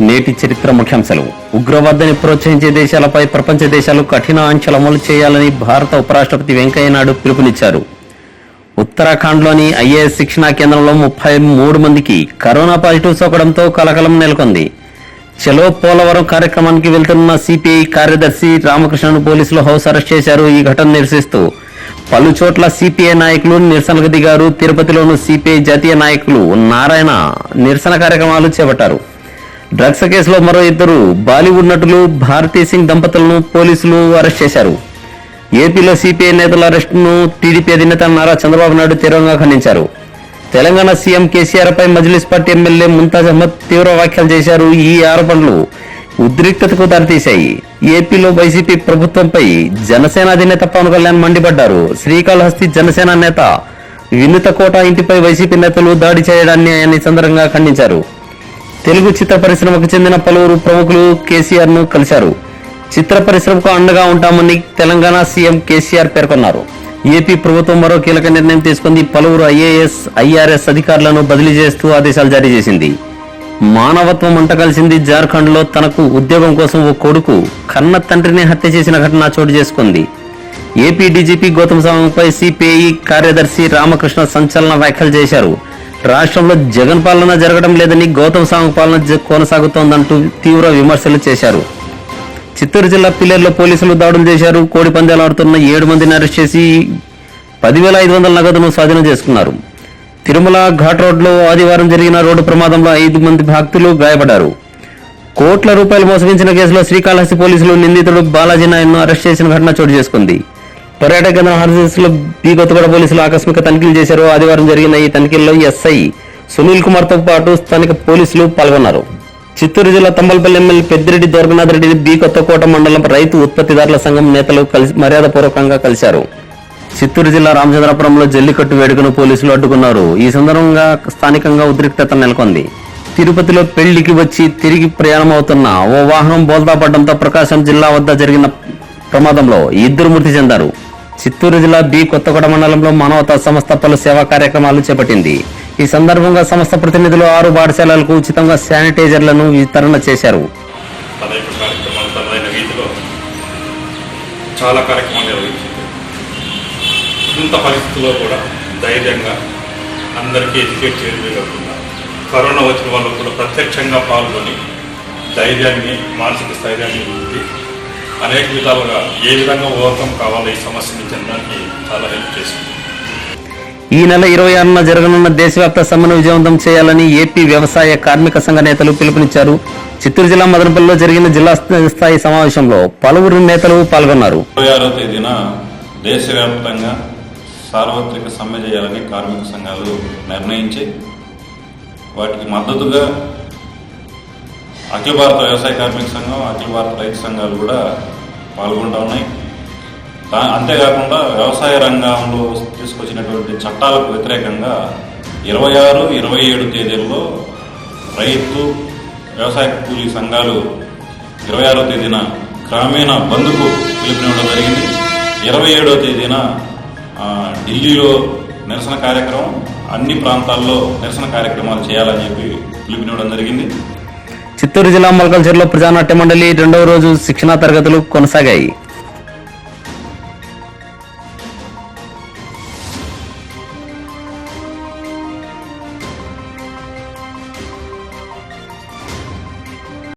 నేటి చరిత్ర ముఖ్యాంశాలు. ఉగ్రవాదాన్ని ప్రోత్సహించే దేశాలపై ప్రపంచ దేశాలు కఠిన ఆంక్షలు అమలు చేయాలని భారత ఉపరాష్ట్రపతి వెంకయ్యనాయుడు పిలుపునిచ్చారు. ఉత్తరాఖండ్లోని ఐఏఎస్ శిక్షణా కేంద్రంలో ముప్పై మూడు మందికి కరోనా పాజిటివ్ సోకడంతో కలకలం నెలకొంది. చలో పోలవరం కార్యక్రమానికి వెళ్తున్న సిపిఐ కార్యదర్శి రామకృష్ణను పోలీసులు హౌస్ అరెస్ట్ చేశారు. ఈ ఘటన నిరసిస్తూ పలు చోట్ల సిపిఐ నాయకులు నిరసనకు దిగారు. తిరుపతిలోను సిపిఐ జాతీయ నాయకులు నారాయణ నిరసన కార్యక్రమాలు చేపట్టారు. డ్రగ్స్ కేసులో మరో ఇద్దరు బాలీవుడ్ నటులు భారతీ సింగ్ దంపతులను పోలీసులు అరెస్ట్ చేశారు. ఏపీలో సిపిఐ నేతల అరెస్టును టీడీపీ అధినేత నారా చంద్రబాబు నాయుడు తీవ్రంగా ఖండించారు. తెలంగాణ సీఎం కేసీఆర్ పై మజ్లిస్ పార్టీ ఎమ్మెల్యే ముంతాజ్ అహ్మద్ తీవ్ర వ్యాఖ్యలు చేశారు. ఈ ఆరోపణలు ఉద్రిక్తతకు దారితీశాయి. ఏపీలో వైసీపీ ప్రభుత్వంపై జనసేన అధినేత పవన్ కళ్యాణ్ మండిపడ్డారు. శ్రీకాళహస్తి జనసేన నేత వినుత కోట ఇంటిపై వైసీపీ నేతలు దాడి చేయడాన్ని ఆయన సందర్భంగా ఖండించారు. తెలుగు చిత్ర పరిశ్రమకు చెందిన పలువురు ప్రముఖులు కేసీఆర్ను కలిశారు. చిత్ర పరిశ్రమకు అండగా ఉంటామని తెలంగాణ సీఎం కేసీఆర్ పేర్కొన్నారు. ఏపీ ప్రభుత్వం మరో కీలక నిర్ణయం తీసుకుంది. పలువురు ఐఏఎస్ ఐఆర్ఎస్ అధికారులను బదిలీ చేస్తూ ఆదేశాలు జారీ చేసింది. మానవత్వం అంట కలిసింది జార్ఖండ్లో తనకు ఉద్యోగం కోసం ఓ కొడుకు కన్న తండ్రిని హత్య చేసిన ఘటన చోటు చేసుకుంది. ఏపీ డీజీపీ గౌతమ్ సవాంగ్పై సిపిఐ కార్యదర్శి రామకృష్ణ సంచలన వ్యాఖ్యలు చేశారు. రాష్ట్రంలో జగన్ పాలన జరగడం లేదని గౌతమ్ సాంగ్ పాలన జ- కొనసాగుతోందంటూ తీవ్ర విమర్శలు చేశారు. చిత్తూరు జిల్లా పిల్లర్లో పోలీసులు దాడులు చేశారు. కోడి పందాలు ఆడుతున్న ఏడు మందిని అరెస్ట్ చేసి పదివేల ఐదు వందల నగదును స్వాధీనం చేసుకున్నారు. తిరుమల ఘాట్ రోడ్లో ఆదివారం జరిగిన రోడ్డు ప్రమాదంలో ఐదు మంది భక్తులు గాయపడ్డారు. కోట్ల రూపాయలు మోసగించిన కేసులో శ్రీకాళహస్తి పోలీసులు నిందితుడు బాలాజీ నాయన్ను అరెస్ట్ చేసిన ఘటన చోటు చేసుకుంది. పర్యాటక కేంద్రం హార్సెస్లో బి కొత్తగూడ పోలీసులు ఆకస్మిక తనిఖీలు చేశారు. ఆదివారం జరిగిన ఈ తనిఖీల్లో ఎస్ఐ సునీల్ కుమార్తో పాటు స్థానిక పోలీసులు పాల్గొన్నారు. చిత్తూరు జిల్లా తంబలపల్లి ఎమ్మెల్యే పెద్దిరెడ్డి దోర్గనాథ్ రెడ్డి బి కొత్తకోట మండలం రైతు ఉత్పత్తిదారుల సంఘం నేతలు కలిసి మర్యాదపూర్వకంగా కలిశారు. చిత్తూరు జిల్లా రామచంద్రపురంలో జల్లికట్టు వేడుకను పోలీసులు అడ్డుకున్నారు. ఈ సందర్భంగా స్థానికంగా ఉద్రిక్తత నెలకొంది. తిరుపతిలో పెళ్ళికి వచ్చి తిరిగి ప్రయాణమవుతున్న ఓ వాహనం బోల్తా పడడంతో ప్రకాశం జిల్లా వద్ద జరిగిన ప్రమాదంలో ఇద్దరు మృతి చెందారు. చిత్తూరు జిల్లా బి కొత్తగూడ మండలంలో మానవతా సంస్థ పలు సేవా కార్యక్రమాలు చేపట్టింది. ఈ సందర్భంగా సంస్థ ప్రతినిధులు ఆరు పాఠశాలలకు ఉచితంగా శానిటైజర్లను వితరణ చేశారు. చాలా కార్యక్రమాలు నిర్వహించింది. ఇంత పరిస్థితుల్లో కూడా ధైర్యంగా అందరికీ ఎడ్యుకేట్ చేయడమే కాకుండా కరోనా వచ్చిన వాళ్ళు కూడా ప్రత్యక్షంగా పాల్గొని ధైర్యాన్ని మానసిక స్థైర్యాన్ని పొంది అనేక విధాలుగా ఏ విధంగా ఓవర్కమ్ కావాలో ఈ సమస్యని చెందడానికి చాలా హెల్ప్ చేసింది. ఈ నెల ఇరవై ఆరున జరగనున్న దేశవ్యాప్త సమ్మెను విజయవంతం చేయాలని ఏపీ వ్యవసాయ కార్మిక సంఘ నేతలు పిలుపునిచ్చారు. చిత్తూరు జిల్లా మదనపల్లిలో జరిగిన జిల్లా స్థాయి సమావేశంలో పలువురు నేతలు పాల్గొన్నారు. ఇరవై ఆరో తేదీన దేశవ్యాప్తంగా సార్వత్రిక సమ్మె చేయాలని కార్మిక సంఘాలు నిర్ణయించి వాటికి మద్దతుగా అఖిల భారత వ్యవసాయ కార్మిక సంఘం అఖిల భారత రైతు సంఘాలు కూడా పాల్గొంటూ ఉన్నాయి. దా- అంతేకాకుండా వ్యవసాయ రంగంలో తీసుకొచ్చినటువంటి చట్టాలకు వ్యతిరేకంగా ఇరవై ఆరు ఇరవై ఏడు తేదీల్లో రైతు వ్యవసాయ కూలీ సంఘాలు ఇరవై ఆరో తేదీన గ్రామీణ బంద్కు పిలుపునివ్వడం జరిగింది. ఇరవై ఏడో తేదీన ఢిల్లీలో నిరసన కార్యక్రమం అన్ని ప్రాంతాల్లో నిరసన కార్యక్రమాలు చేయాలని చెప్పి పిలుపునివ్వడం జరిగింది. చిత్తూరు జిల్లా మల్కల్చర్లో ప్రజానాట్య మండలి రెండవ రోజు శిక్షణా తరగతులు కొనసాగాయి.